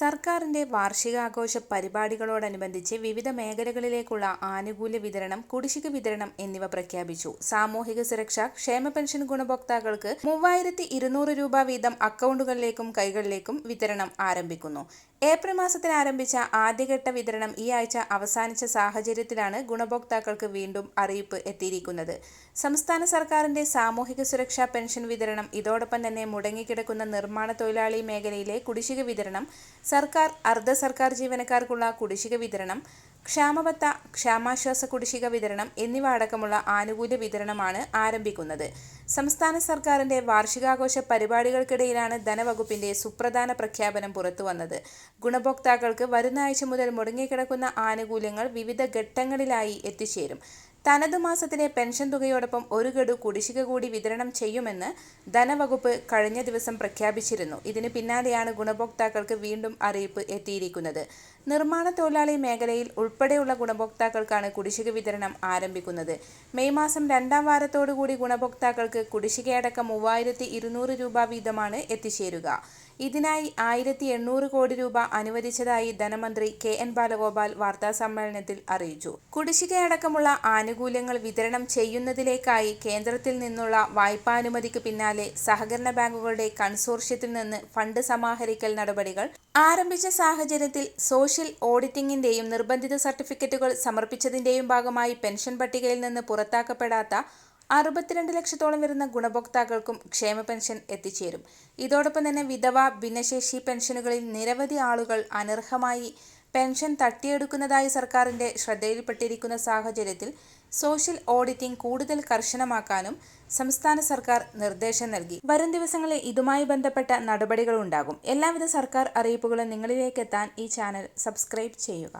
സർക്കാരിന്റെ വാർഷികാഘോഷ പരിപാടികളോടനുബന്ധിച്ച് വിവിധ മേഖലകളിലേക്കുള്ള ആനുകൂല്യ വിതരണം കുടിശ്ശിക വിതരണം എന്നിവ പ്രഖ്യാപിച്ചു. സാമൂഹിക സുരക്ഷ ക്ഷേമ പെൻഷൻ ഗുണഭോക്താക്കൾക്ക് മൂവായിരത്തി ഇരുന്നൂറ് രൂപ വീതം അക്കൗണ്ടുകളിലേക്കും കൈകളിലേക്കും വിതരണം ആരംഭിക്കുന്നു. ഏപ്രിൽ മാസത്തിൽ ആരംഭിച്ച ആദ്യഘട്ട വിതരണം ഈ ആഴ്ച അവസാനിച്ച സാഹചര്യത്തിലാണ് ഗുണഭോക്താക്കൾക്ക് വീണ്ടും അറിയിപ്പ് എത്തിയിരിക്കുന്നത്. സംസ്ഥാന സർക്കാരിന്റെ സാമൂഹിക സുരക്ഷാ പെൻഷൻ വിതരണം ഇതോടൊപ്പം തന്നെ മുടങ്ങിക്കിടക്കുന്ന നിർമ്മാണ തൊഴിലാളി മേഖലയിലെ കുടിശ്ശിക വിതരണം സർക്കാർ അർദ്ധ സർക്കാർ ജീവനക്കാർക്കുള്ള കുടിശ്ശിക വിതരണം ക്ഷാമബത്ത ക്ഷാമാശ്വാസ കുടിശ്ശിക വിതരണം എന്നിവ അടക്കമുള്ള ആനുകൂല്യ വിതരണമാണ് ആരംഭിക്കുന്നത്. സംസ്ഥാന സർക്കാരിന്റെ വാർഷികാഘോഷ പരിപാടികൾക്കിടയിലാണ് ധനവകുപ്പിന്റെ സുപ്രധാന പ്രഖ്യാപനം പുറത്തുവന്നത്. ഗുണഭോക്താക്കൾക്ക് വരുന്ന ആഴ്ച മുതൽ മുടങ്ങിക്കിടക്കുന്ന ആനുകൂല്യങ്ങൾ വിവിധ ഘട്ടങ്ങളിലായി എത്തിച്ചേരും. തനത് മാസത്തിലെ പെൻഷൻ തുകയോടൊപ്പം ഒരു ഗഡു കുടിശ്ശിക കൂടി വിതരണം ചെയ്യുമെന്ന് ധനവകുപ്പ് കഴിഞ്ഞ ദിവസം പ്രഖ്യാപിച്ചിരുന്നു. ഇതിന് പിന്നാലെയാണ് ഗുണഭോക്താക്കൾക്ക് വീണ്ടും അറിയിപ്പ് എത്തിയിരിക്കുന്നത്. നിർമ്മാണ തൊഴിലാളി മേഖലയിൽ ഉൾപ്പെടെയുള്ള ഗുണഭോക്താക്കൾക്കാണ് കുടിശ്ശിക വിതരണം ആരംഭിക്കുന്നത്. മെയ് മാസം രണ്ടാം വാരത്തോടുകൂടി ഗുണഭോക്താക്കൾക്ക് കുടിശ്ശികയടക്കം മൂവായിരത്തി ഇരുന്നൂറ് രൂപ വീതമാണ് എത്തിച്ചേരുക. ഇതിനായി ആയിരത്തി എണ്ണൂറ് കോടി രൂപ അനുവദിച്ചതായി ധനമന്ത്രി കെ എൻ ബാലഗോപാൽ വാർത്താസമ്മേളനത്തിൽ അറിയിച്ചു. കുടിശ്ശികയടക്കമുള്ള ആനുകൂല്യങ്ങൾ വിതരണം ചെയ്യുന്നതിലേക്കായി കേന്ദ്രത്തിൽ നിന്നുള്ള വായ്പാനുമതിക്ക് പിന്നാലെ സഹകരണ ബാങ്കുകളുടെ കൺസോർഷ്യത്തിൽ നിന്ന് ഫണ്ട് സമാഹരിക്കൽ നടപടികൾ ആരംഭിച്ച സാഹചര്യത്തിൽ സോഷ്യൽ ഓഡിറ്റിംഗിന്റെയും നിർബന്ധിത സർട്ടിഫിക്കറ്റുകൾ സമർപ്പിച്ചതിന്റെയും ഭാഗമായി പെൻഷൻ പട്ടികയിൽ നിന്ന് പുറത്താക്കപ്പെടാത്ത അറുപത്തിരണ്ട് ലക്ഷത്തോളം വരുന്ന ഗുണഭോക്താക്കൾക്കും ക്ഷേമ പെൻഷൻ എത്തിച്ചേരും. ഇതോടൊപ്പം തന്നെ വിധവ ഭിന്നശേഷി പെൻഷനുകളിൽ നിരവധി ആളുകൾ അനർഹമായി പെൻഷൻ തട്ടിയെടുക്കുന്നതായി സർക്കാരിന്റെ ശ്രദ്ധയിൽപ്പെട്ടിരിക്കുന്ന സാഹചര്യത്തിൽ സോഷ്യൽ ഓഡിറ്റിംഗ് കൂടുതൽ കർശനമാക്കാനും സംസ്ഥാന സർക്കാർ നിർദ്ദേശം നൽകി. വരും ദിവസങ്ങളിൽ ഇതുമായി ബന്ധപ്പെട്ട നടപടികളുണ്ടാകും. എല്ലാവിധ സർക്കാർ അറിയിപ്പുകളും നിങ്ങളിലേക്ക് എത്താൻ ഈ ചാനൽ സബ്സ്ക്രൈബ് ചെയ്യുക.